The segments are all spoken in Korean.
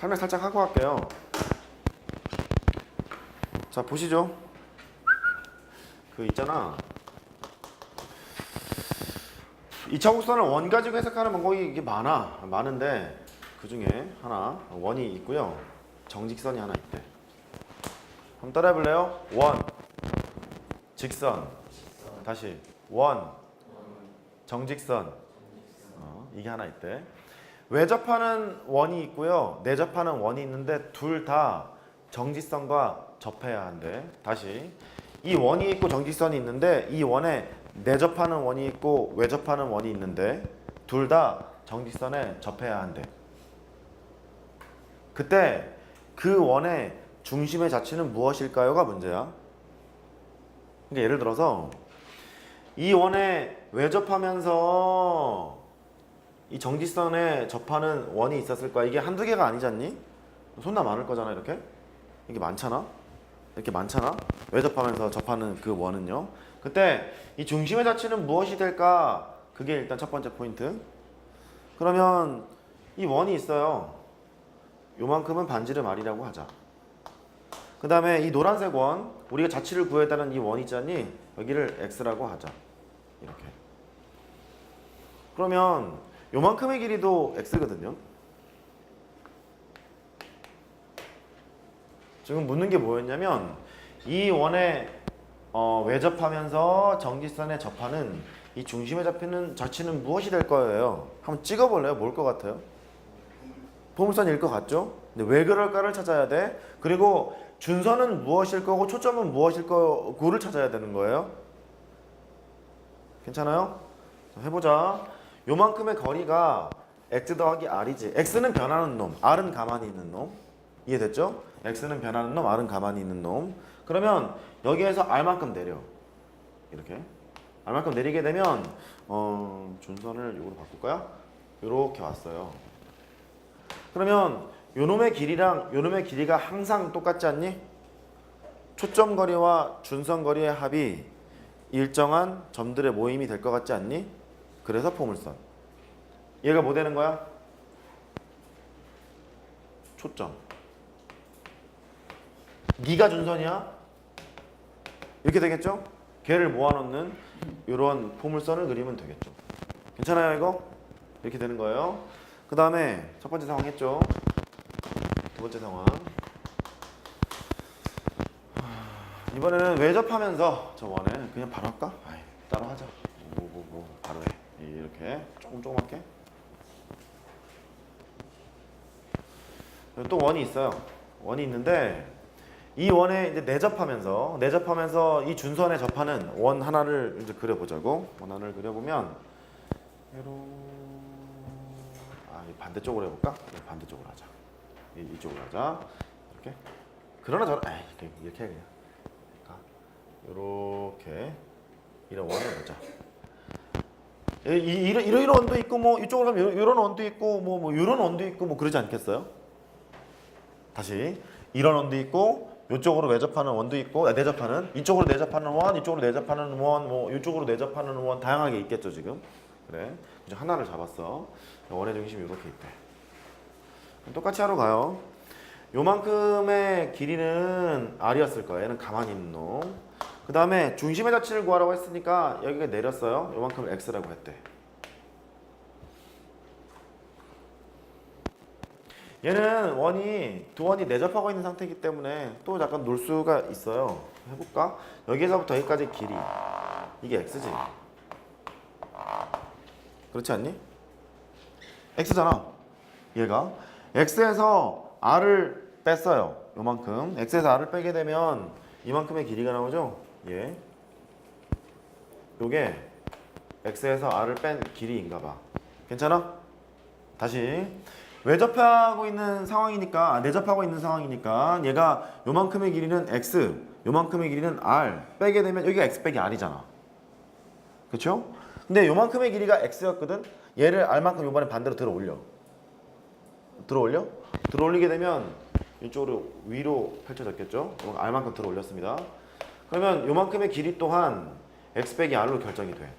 설명 살짝 하고 갈게요. 자 보시죠. 그 있잖아. 이차곡선을 원 가지고 해석하는 방법이 이게 많아. 많은데 그 중에 하나 원이 있고요. 정직선이 하나 있대. 한번 따라해 볼래요? 원 직선 다시 원 정직선 어, 이게 하나 있대. 외접하는 원이 있고요. 내접하는 원이 있는데 둘 다 정직선과 접해야 한대. 다시 이 원이 있고 정직선이 있는데 이 원에 내접하는 원이 있고 외접하는 원이 있는데 둘 다 정직선에 접해야 한대. 그때 그 원의 중심의 자체는 무엇일까요가 문제야. 그러니까 예를 들어서 이 원에 외접하면서 이 정지선에 접하는 원이 있었을 거야. 이게 한두 개가 아니지 않니? 손나 많을 거잖아, 이렇게. 이게 많잖아. 이렇게 많잖아. 외접하면서 접하는 그 원은요. 그때 이 중심의 자체는 무엇이 될까? 그게 일단 첫 번째 포인트. 그러면 이 원이 있어요. 요만큼은 반지름 R이라고 하자. 그 다음에 이 노란색 원, 우리가 자치를 구했다는 이 원 있잖니? 여기를 X라고 하자. 이렇게. 그러면 요만큼의 길이도 X거든요. 지금 묻는 게 뭐였냐면 이 원에 어, 외접하면서 정지선에 접하는 이 중심에 잡히는 자치는 무엇이 될 거예요? 한번 찍어볼래요? 뭘 것 같아요? 포물선일 것 같죠? 근데 왜 그럴까를 찾아야 돼. 그리고 준선은 무엇일 거고 초점은 무엇일 거고를 찾아야 되는 거예요. 괜찮아요? 자, 해보자. 요만큼의 거리가 x 더하기 r이지. x는 변하는 놈, r은 가만히 있는 놈. 이해됐죠? x는 변하는 놈, r은 가만히 있는 놈. 그러면 여기에서 r만큼 내려. 이렇게. r만큼 내리게 되면 어, 준선을 이거로 바꿀까요? 이렇게 왔어요. 그러면 요놈의 길이랑 요놈의 길이가 항상 똑같지 않니? 초점 거리와 준선 거리의 합이 일정한 점들의 모임이 될 것 같지 않니? 그래서 포물선. 얘가 뭐 되는 거야? 초점. 네가 준선이야? 이렇게 되겠죠? 걔를 모아놓는 이런 포물선을 그리면 되겠죠. 괜찮아요 이거? 이렇게 되는 거예요. 그 다음에 첫 번째 상황 했죠. 두 번째 상황. 하, 이번에는 외접하면서 저 원에 그냥 바로 할까? 아이, 따로 하자. 뭐, 뭐, 뭐, 바로 해. 이렇게 조금 조그맣게. 또 원이 있어요. 원이 있는데 이 원에 이제 내접하면서 내접하면서 이 준선에 접하는 원 하나를 이제 그려보자고 원 하나를 그려보면 아, 이 반대쪽으로 해볼까? 네, 반대쪽으로 하자. 이, 이쪽으로 하자. 이렇게. 그러나 저러, 에이, 이렇게, 이렇게 해 그냥. 그러니까 이렇게 이런 원을 보자. 이, 이, 이런 이런 이런 원도 있고 뭐 이쪽으로 가면 이런, 원도 있고 뭐 뭐 이런 원도 있고 뭐 그러지 않겠어요? 다시 이런 원도 있고 이쪽으로 외접하는 원도 있고 아, 내접하는 이쪽으로 내접하는 원, 이쪽으로 내접하는 원, 뭐 이쪽으로 내접하는 원 다양하게 있겠죠 지금. 그래. 이제 하나를 잡았어. 원의 중심이 이렇게 있대. 똑같이 하러 가요. 요만큼의 길이는 R이었을 거예요. 얘는 가만히 있는 놈. 그 다음에 중심의 자치를 구하라고 했으니까 여기가 내렸어요. 요만큼을 X라고 했대. 얘는 원이 두 원이 내접하고 있는 상태이기 때문에 또 약간 놀 수가 있어요. 해볼까? 여기서부터 여기까지 길이 이게 x지. 그렇지 않니? x잖아. 얘가 x에서 r을 뺐어요. 요만큼. x에서 r을 빼게 되면 이만큼의 길이가 나오죠. 얘. 요게 x에서 r을 뺀 길이인가 봐. 괜찮아? 다시 외접하고 있는 상황이니까 아, 내접하고 있는 상황이니까 얘가 요만큼의 길이는 x, 요만큼의 길이는 r 빼게 되면 여기가 x 빼기 r이잖아. 그렇죠? 근데 요만큼의 길이가 x였거든. 얘를 r만큼 요번에 반대로 들어 올려. 들어 올려? 들어 올리게 되면 이쪽으로 위로 펼쳐졌겠죠? r만큼 들어 올렸습니다. 그러면 요만큼의 길이 또한 x 빼기 r로 결정이 돼.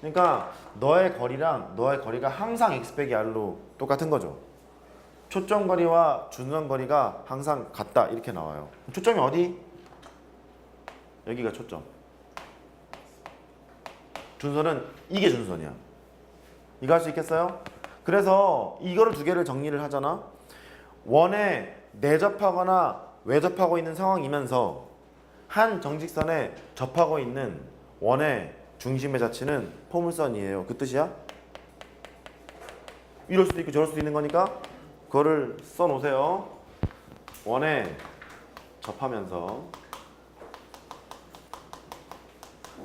그러니까 너의 거리랑 너의 거리가 항상 x 빼기 r로 똑같은 거죠. 초점 거리와 준선 거리가 항상 같다 이렇게 나와요. 초점이 어디? 여기가 초점. 준선은 이게 준선이야. 이거 할 수 있겠어요? 그래서 이거를 두 개를 정리를 하잖아. 원에 내접하거나 외접하고 있는 상황이면서 한 정직선에 접하고 있는 원의 중심의 자체는 포물선이에요. 그 뜻이야? 이럴 수도 있고 저럴 수도 있는 거니까 그거를 써 놓으세요. 원에 접하면서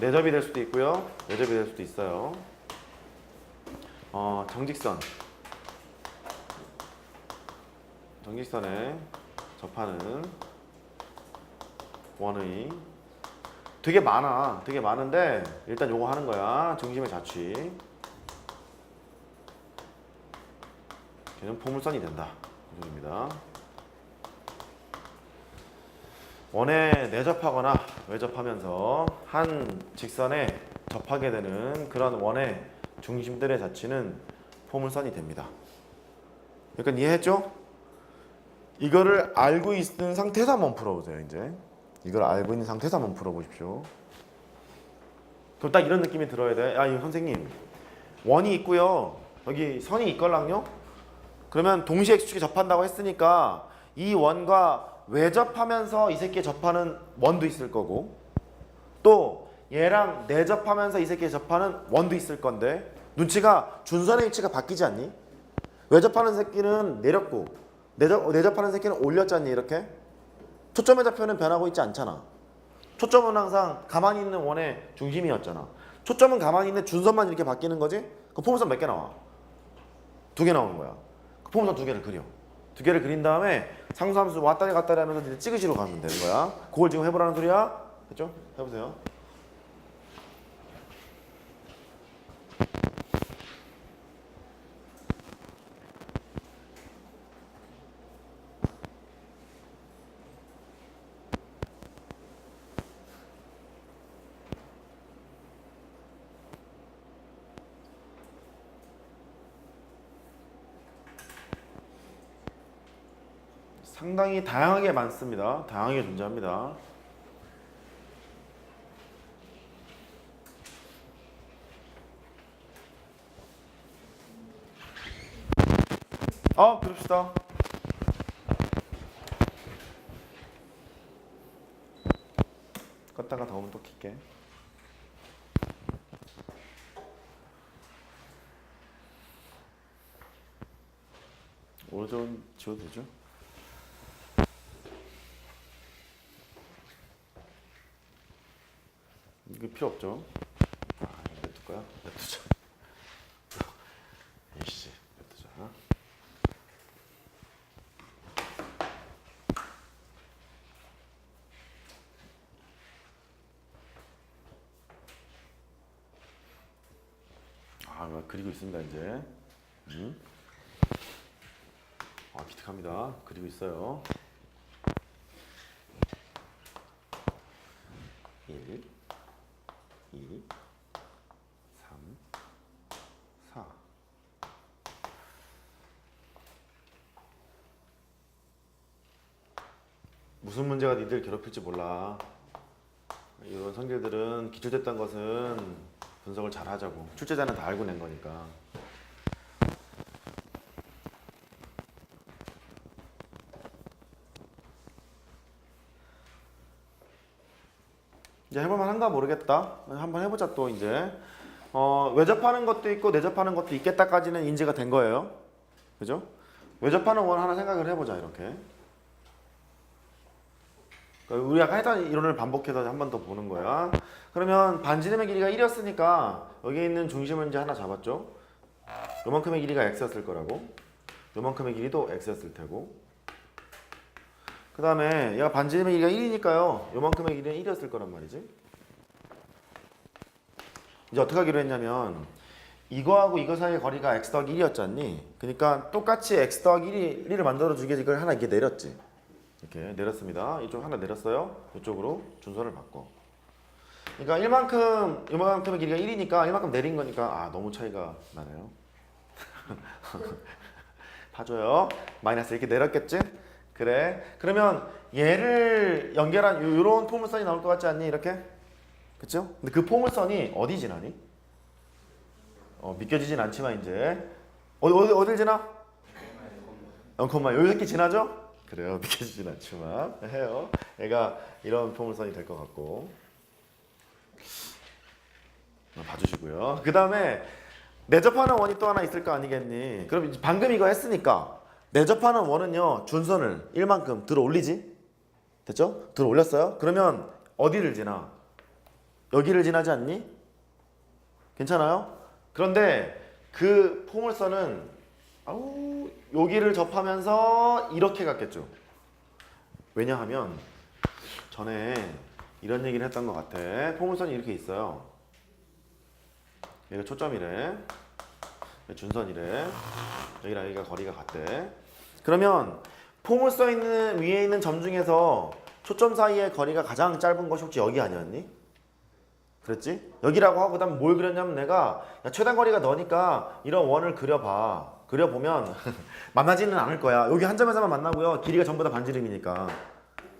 내접이 될 수도 있고요. 외접이 될 수도 있어요. 어, 정직선. 정직선에 접하는 원의 되게 많아. 되게 많은데 일단 요거 하는 거야. 중심의 자취. 걔는 포물선이 된다. 이 소리입니다. 원에 내접하거나 외접하면서 한 직선에 접하게 되는 그런 원의 중심들의 자취는 포물선이 됩니다. 약간 이해했죠? 이거를 알고 있는 상태에서 한번 풀어보세요. 이제 이걸 알고 있는 상태에서 한번 풀어보십시오. 그럼 딱 이런 느낌이 들어야 돼. 아, 이 선생님 원이 있고요. 여기 선이 있걸랑요. 그러면 동시에 x축에 접한다고 했으니까 이 원과 외접하면서 이 새끼에 접하는 원도 있을 거고 또 얘랑 내접하면서 이 새끼에 접하는 원도 있을 건데 눈치가 준선의 위치가 바뀌지 않니? 외접하는 새끼는 내렸고 내접, 내접하는 새끼는 올렸잖니 이렇게 초점의 좌표는 변하고 있지 않잖아. 초점은 항상 가만히 있는 원의 중심이었잖아. 초점은 가만히 있는 준선만 이렇게 바뀌는 거지? 그 포물선 몇 개 나와? 두 개 나오는 거야. 그 포물선 두 개를 그려. 두 개를 그린 다음에 상수함수 왔다리 갔다리 하면서 찍으시러 가면 되는 거야. 그걸 지금 해보라는 소리야? 됐죠? 해보세요 상당히 다양하게 많습니다. 다양하게 존재합니다. 어, 그럽시다. 껐다가 더우면 또 킬게. 오전 지워도 되죠? 이거 필요 없죠? 아, 이거 냅둘 거야? 냅두자. 이씨, 냅두자. 아, 막 그리고 있습니다 이제. 음. 아, 기특합니다. 그리고 있어요. 1 2 3 4 무슨 문제가 니들 괴롭힐지 몰라. 이런 성질들은 기출됐던 것은 분석을 잘 하자고. 출제자는 다 알고 낸 거니까. 이제 해볼만 한가 모르겠다. 한번 해보자 또 이제. 어, 외접하는 것도 있고 내접하는 것도 있겠다까지는 인지가 된 거예요. 그죠? 외접하는 원 하나 생각을 해보자 이렇게. 그러니까 우리 아까 했던 이론을 반복해서 한 번 더 보는 거야. 그러면 반지름의 길이가 1이었으니까 여기 있는 중심을 이제 하나 잡았죠. 요만큼의 길이가 x였을 거라고. 요만큼의 길이도 x였을 테고. 그 다음에 얘가 반지름의 길이가 1이니까요. 요만큼의 길이는 1이었을 거란 말이지. 이제 어떻게 하기로 했냐면 이거하고 이거 사이의 거리가 x 더하기 1이었잖니. 그러니까 똑같이 x 더하기 1이, 1을 만들어주기 위해서 이걸 하나 이렇게 내렸지. 이렇게 내렸습니다. 이쪽 하나 내렸어요. 이쪽으로 준선을 바꿔. 그러니까 이만큼 이만큼의 길이가 1이니까 이만큼 내린 거니까 아 너무 차이가 나네요. 파줘요. 마이너스 이렇게 내렸겠지? 그래. 그러면 얘를 연결한 요- 요런 포물선이 나올 것 같지 않니? 이렇게? 그쵸? 근데 그 포물선이 어디 지나니? 어, 믿겨지진 않지만 이제 어디 어디 어딜 지나? 0콤마 요 이렇게 지나죠? 그래요. 믿겨지진 않지만 해요. 얘가 이런 포물선이 될 것 같고 어, 봐주시고요. 그 다음에 내접하는 원이 또 하나 있을 거 아니겠니? 그럼 방금 이거 했으니까 내접하는 원은요 준선을 1만큼 들어 올리지? 됐죠? 들어 올렸어요? 그러면 어디를 지나? 여기를 지나지 않니? 괜찮아요? 그런데 그 포물선은 아우 여기를 접하면서 이렇게 갔겠죠. 왜냐하면 전에 이런 얘기를 했던 것 같아. 포물선이 이렇게 있어요. 여기가 초점이래. 준선이래. 여기랑 여기가 거리가 같대. 그러면 포물 써 있는 위에 있는 점 중에서 초점 사이의 거리가 가장 짧은 것이 혹시 여기 아니었니? 그랬지? 여기라고 하고 그다음 뭘 그렸냐면 내가 야, 최단 거리가 너니까 이런 원을 그려봐. 그려보면 만나지는 않을 거야. 여기 한 점에서만 만나고요. 길이가 전부 다 반지름이니까.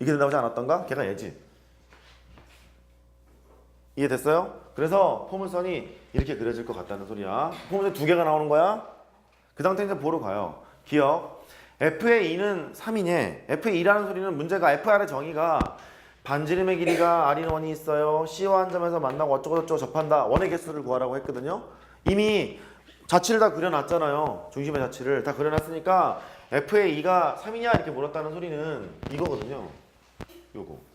이게 된다고 하지 않았던가? 걔가 얘지. 이해됐어요? 그래서 포물선이 이렇게 그려질 것 같다는 소리야. 포물선 두 개가 나오는 거야. 그 상태 이제 보러 가요. 기억. F의 2는 3이냐? F의 2라는 소리는 문제가 FR의 정의가 반지름의 길이가 R인 원이 있어요. C와 한 점에서 만나고 어쩌고저쩌고 접한다. 원의 개수를 구하라고 했거든요. 이미 자치를 다 그려놨잖아요. 중심의 자치를 다 그려놨으니까 F의 2가 3이냐 이렇게 물었다는 소리는 이거거든요. 요거.